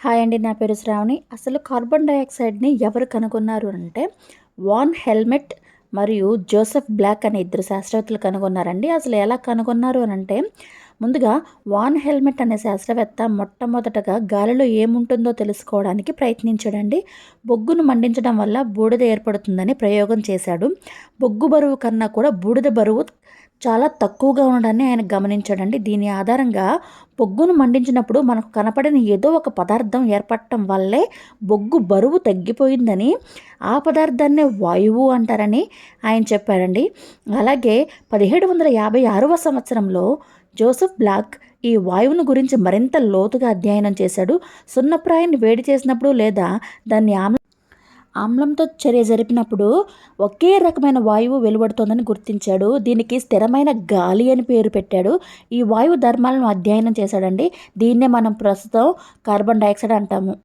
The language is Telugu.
హాయ్ అండి నా పేరు శ్రావణి. అసలు కార్బన్ డైఆక్సైడ్ని ఎవరు కనుగొన్నారు అంటే వాన్ హెల్మెట్ మరియు జోసెఫ్ బ్లాక్ అనే ఇద్దరు శాస్త్రవేత్తలు కనుగొన్నారండి. అసలు ఎలా కనుగొన్నారు అని అంటే ముందుగా వాన్ హెల్మెట్ అనే శాస్త్రవేత్త మొట్టమొదటగా గాలిలో ఏముంటుందో తెలుసుకోవడానికి ప్రయత్నించాడండి. బొగ్గును మండించడం వల్ల బూడిద ఏర్పడుతుందని ప్రయోగం చేశాడు. బొగ్గు బరువు కన్నా కూడా బూడిద బరువు చాలా తక్కువగా ఉండడాన్ని ఆయన గమనించాడండి. దీని ఆధారంగా బొగ్గును మండించినప్పుడు మనకు కనపడిన ఏదో ఒక పదార్థం ఏర్పడటం వల్లే బొగ్గు బరువు తగ్గిపోయిందని ఆ పదార్థాన్నే వాయువు అంటారని ఆయన చెప్పాడండి. అలాగే పదిహేడు వందల యాభై ఆరవ సంవత్సరంలో జోసెఫ్ బ్లాక్ ఈ వాయువును గురించి మరింత లోతుగా అధ్యయనం చేశాడు. సున్నప్రాయాన్ని వేడి చేసినప్పుడు లేదా దాన్ని ఆమ్ల ఆమ్లంతో చర్య జరిపినప్పుడు ఒకే రకమైన వాయువు వెలువడుతోందని గుర్తించాడు. దీనికి స్థిరమైన గాలి అని పేరు పెట్టాడు. ఈ వాయువు ధర్మాలను అధ్యయనం చేశాడండి. దీన్నే మనం ప్రస్తుతం కార్బన్ డైఆక్సైడ్ అంటాము.